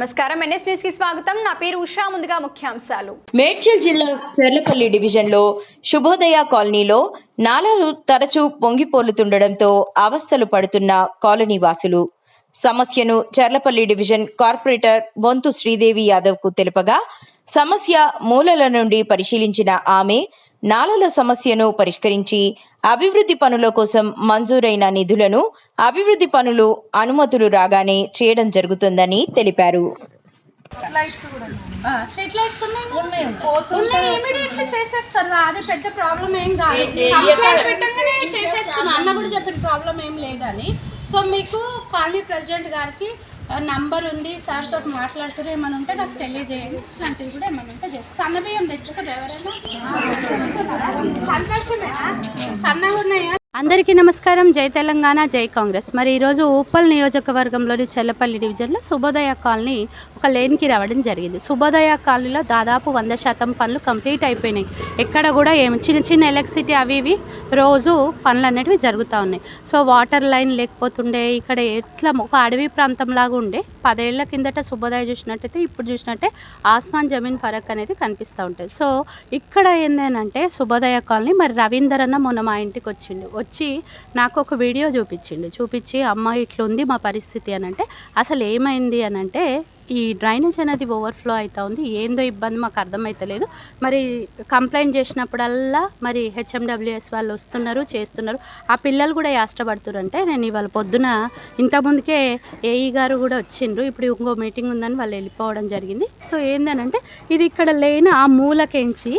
నమస్కారం. ఎన్ఎస్ న్యూస్కి స్వాగతం. నా పేరు ఉషా. ముందుగా ముఖ్యాంశాలు. మేడ్చల్ జిల్లా చెర్లపల్లి డివిజన్లో శుభోదయ కాలనీలో నాలాలు తరచూ పొంగిపోలుతుండడంతో అవస్థలు పడుతున్న కాలనీ వాసులు సమస్యను చెర్లపల్లి డివిజన్ కార్పొరేటర్ బొంతు శ్రీదేవి యాదవ్కు తెలుపగా సమస్య మూలల నుండి పరిశీలించిన ఆమె నాలల సమస్యను పరిష్కరించి అభివృద్ధి పనుల కోసం మంజూరైన నిధులను అభివృద్ధి పనులు అనుమతులు రాగానే చేయడం జరుగుతుందని తెలిపారు స్ట్రీట్ లైట్స్ ఉన్నాయి ఉన్నాయి ఇమీడియట్లీ చేసేస్తారు అది పెద్ద ప్రాబ్లం ఏం కాదు కంప్లైంట్ పెట్టగానే చేసేస్తున్నా అన్న కూడా చెప్పిన ప్రాబ్లం ఏం లేదని సో మీకు కాలనీ ప్రెసిడెంట్ గారికి నంబర్ ఉంది సార్ తోటి మాట్లాడుతున్నారు ఏమైనా ఉంటే నాకు తెలియజేయండి. ఇట్లాంటివి కూడా ఏమైనా ఉంటే చేస్తాను సన్న బియ్యం తెచ్చుకోరు ఎవరైనా? సంతోషమేనా సన్నగా ఉన్నాయా? అందరికీ నమస్కారం. జై తెలంగాణ జై కాంగ్రెస్. మరి ఈరోజు ఉప్పల్ నియోజకవర్గంలోని చెల్లపల్లి డివిజన్లో శుభోదయ కాలనీ ఒక లేన్కి రావడం జరిగింది. శుభోదయ కాలనీలో దాదాపు వంద శాతం పనులు కంప్లీట్ అయిపోయినాయి. ఎక్కడ కూడా ఏమి చిన్న చిన్న ఎలక్ట్రిసిటీ అవి ఇవి రోజు పనులు అనేటివి జరుగుతూ ఉన్నాయి. సో వాటర్ లైన్ లేకపోతుండే ఇక్కడ ఎట్లా ఒక అడవి ప్రాంతం లాగా ఉండే పదేళ్ళ కిందట శుభోదయ చూసినట్టయితే ఇప్పుడు చూసినట్టే ఆస్మాన్ జమీన్ ఫరక్ అనేది కనిపిస్తూ ఉంటుంది. సో ఇక్కడ ఏంటంటే శుభోదయ కాలనీ మరి రవీందర్ అన్న మొన్న మా ఇంటికి వచ్చిండు. వచ్చి నాకు ఒక వీడియో చూపించిండు. చూపించి అమ్మ ఇట్లుంది మా పరిస్థితి అని అంటే అసలు ఏమైంది అని అంటే ఈ డ్రైనేజ్ అనేది ఓవర్ఫ్లో అవుతా ఉంది. ఏందో ఇబ్బంది మాకు అర్థమవుతలేదు మరి కంప్లైంట్ చేసినప్పుడల్లా మరి హెచ్ఎండబ్ల్యూఎస్ వాళ్ళు వస్తున్నారు చేస్తున్నారు. ఆ పిల్లలు కూడా యాష్టపడుతున్నారంటే నేను ఇవాళ పొద్దున ఇంతకుముందుకే ఏఈ గారు కూడా వచ్చిండ్రు. ఇప్పుడు ఇంకో మీటింగ్ ఉందని వాళ్ళు వెళ్ళిపోవడం జరిగింది. సో ఏందనంటే ఇది ఇక్కడ లేని ఆ మూలకెంచి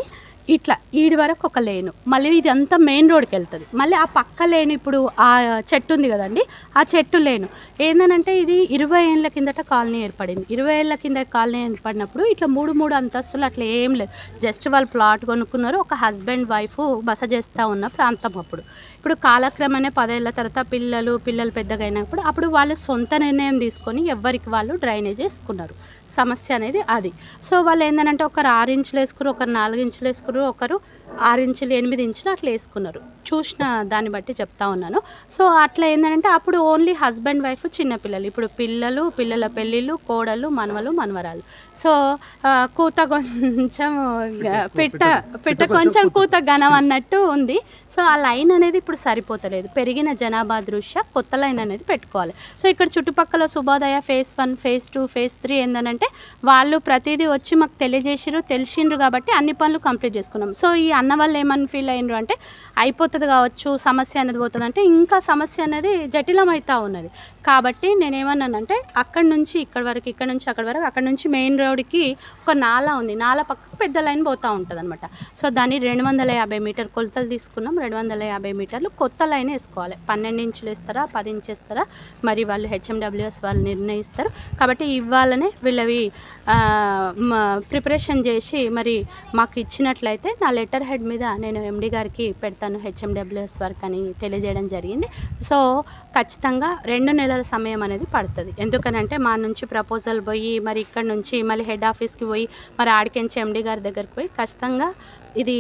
ఇట్లా ఈడి వరకు ఒక లేను మళ్ళీ ఇది మెయిన్ రోడ్కి వెళ్తుంది. మళ్ళీ ఆ పక్క లేను ఇప్పుడు ఆ చెట్టు ఉంది కదండి ఆ చెట్టు లేను ఏందనంటే ఇది ఇరవై ఏళ్ళ కిందట కాలనీ ఏర్పడింది. ఇరవై ఏళ్ళ కింద కాలనీ ఏర్పడినప్పుడు ఇట్లా మూడు మూడు అంతస్తులు అట్లా ఏం లేదు. జస్ట్ వాళ్ళు ప్లాట్ కొనుక్కున్నారు ఒక హస్బెండ్ వైఫ్ బస చేస్తూ ఉన్న ప్రాంతం అప్పుడు. ఇప్పుడు కాలక్రమేణా పదేళ్ళ తర్వాత పిల్లలు పిల్లలు పెద్దగా అయినప్పుడు అప్పుడు వాళ్ళు సొంత నిర్ణయం తీసుకొని ఎవరికి వాళ్ళు డ్రైనేజ్ వేసుకున్నారు. సమస్య అనేది అది. సో వాళ్ళు ఏంటంటే ఒకరు ఆరు ఇంచులు వేసుకున్నారు ఒకరు నాలుగు ఇంచులు వేసుకున్నారు. ఒకరు ఆరు ఇంచులు ఎనిమిది ఇంచులు అట్లా వేసుకున్నారు. చూసిన దాన్ని బట్టి చెప్తా ఉన్నాను. సో అట్లా ఏంటంటే అప్పుడు ఓన్లీ హస్బెండ్ వైఫ్ చిన్నపిల్లలు ఇప్పుడు పిల్లలు పిల్లల పెళ్ళిళ్ళు కోడలు మనవలు మనవరాలు. సో కూత కొంచెం పిట్ట పిట్ట కొంచెం కూత. ఘనం అన్నట్టు ఉంది. సో ఆ లైన్ అనేది ఇప్పుడు సరిపోతలేదు. పెరిగిన జనాభా దృష్ట్యా కొత్త లైన్ అనేది పెట్టుకోవాలి. సో ఇక్కడ చుట్టుపక్కల Subhodaya phase one phase two phase three ఏంటంటే వాళ్ళు ప్రతిదీ వచ్చి మాకు తెలియజేసిర్రు తెలిసిండ్రు కాబట్టి అన్ని పనులు కంప్లీట్ చేసుకున్నాం. సో ఈ అన్న వాళ్ళు ఏమని ఫీల్ అయినరు అంటే అయిపోతుంది కావచ్చు సమస్య అనేది పోతుంది అంటే ఇంకా సమస్య అనేది జటిలమవుతా ఉన్నది. కాబట్టి నేనేమన్నానంటే అక్కడి నుంచి ఇక్కడ వరకు ఇక్కడ నుంచి అక్కడ వరకు అక్కడ నుంచి మెయిన్ రోడ్కి ఒక నాలా ఉంది. నాలా పక్క పెద్ద లైన్ పోతూ ఉంటుంది అనమాట సో దాన్ని రెండు వందల యాభై మీటర్ కొలతలు తీసుకున్నాం. రెండు వందల యాభై మీటర్లు కొత్త లైన్ వేసుకోవాలి. పన్నెండు ఇంచులు వేస్తారా? పది ఇంచు వేస్తారా? మరి వాళ్ళు హెచ్ఎండబ్ల్యూఎస్ వాళ్ళు నిర్ణయిస్తారు. కాబట్టి ఇవ్వాలనే వీళ్ళవి ప్రిపరేషన్ చేసి మరి మాకు ఇచ్చినట్లయితే నా లెటర్ హెడ్ మీద నేను ఎండి గారికి పెడతాను హెచ్ఎండబ్ల్యూఎస్ వర్క్ అని తెలియజేయడం జరిగింది. సో ఖచ్చితంగా రెండు నెలల సమయం అనేది పడుతుంది. ఎందుకనంటే మా నుంచి ప్రపోజల్ పోయి మరి ఇక్కడ నుంచి మళ్ళీ హెడ్ ఆఫీస్కి పోయి మరి ఆడికించి ఎండి గారి దగ్గరికి పోయి ఖచ్చితంగా ఇది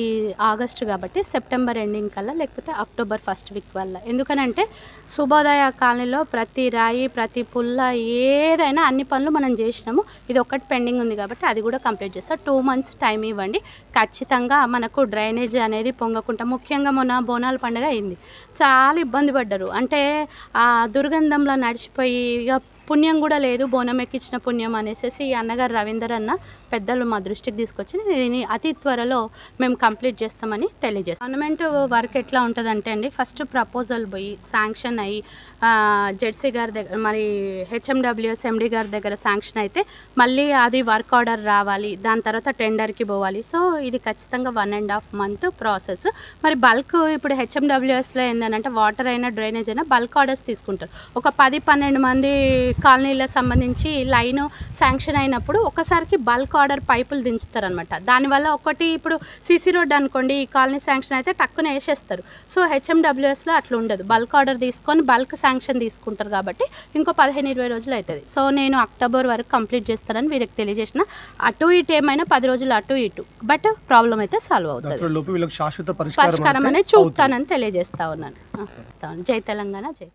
ఆగస్టు కాబట్టి సెప్టెంబర్ ఎండింగ్ కల్లా లేకపోతే అక్టోబర్ ఫస్ట్ వీక్ వల్ల. ఎందుకనంటే శుభోదయ కాలనీలో ప్రతి రాయి ప్రతి పుల్ల ఏదైనా అన్ని పనులు మనం చేసినాము. ఇది ఒకటి పెండింగ్ ఉంది కాబట్టి అది కూడా కంప్లీట్ చేస్తా. టూ మంత్స్ టైం ఇవ్వండి. ఖచ్చితంగా మనకు డ్రైనేజ్ అనేది పొంగకుండా ముఖ్యంగా మొన్న బోనాల పండుగ అయింది. చాలా ఇబ్బంది పడ్డారు. అంటే ఆ దుర్గంధంలో నడిచిపోయి ఇక పుణ్యం కూడా లేదు బోనం ఎక్కించిన పుణ్యం అనేసి ఈ అన్నగారు రవీందర్ అన్న పెద్దలు మా దృష్టికి తీసుకొచ్చి దీన్ని అతి త్వరలో మేము కంప్లీట్ చేస్తామని తెలియజేస్తాం. గవర్నమెంట్ వర్క్ ఎట్లా ఉంటుందంటే అండి ఫస్ట్ ప్రపోజల్ పోయి శాంక్షన్ అయ్యి జెడ్సీ గారి దగ్గర మరి హెచ్ఎండబ్ల్యూఎస్ ఎండి గారి దగ్గర శాంక్షన్ అయితే మళ్ళీ అది వర్క్ ఆర్డర్ రావాలి దాని తర్వాత టెండర్కి పోవాలి. సో ఇది ఖచ్చితంగా one and half month process. మరి బల్క్ ఇప్పుడు హెచ్ఎండబ్ల్యూఎస్లో ఏంటంటే వాటర్ అయినా డ్రైనేజ్ అయినా బల్క్ ఆర్డర్స్ తీసుకుంటారు. ఒక పది పన్నెండు మంది కాలనీలకు సంబంధించి లైన్ శాంక్షన్ అయినప్పుడు ఒకసారికి బల్క్ ఆర్డర్ పైపులు దించుతారనమాట. దానివల్ల ఒకటి ఇప్పుడు సీసీ రోడ్ అనుకోండి ఈ కాలనీ శాంక్షన్ అయితే టక్కున వేసేస్తారు. సో హెచ్ఎండబ్ల్యూఎస్లో అట్లా ఉండదు. బల్క్ ఆర్డర్ తీసుకొని బల్క్ శాంక్షన్ తీసుకుంటారు కాబట్టి ఇంకో పదిహేను ఇరవై రోజులు అవుతుంది. సో నేను అక్టోబర్ వరకు కంప్లీట్ చేస్తానని వీరికి తెలియజేసిన అటు ఇటు ఏమైనా పది రోజులు అటు ఇటు. బట్ ప్రాబ్లం అయితే సాల్వ్ అవుతుంది. పరిష్కారం అనేది చూపుతానని తెలియజేస్తా ఉన్నాను. జై తెలంగాణ జై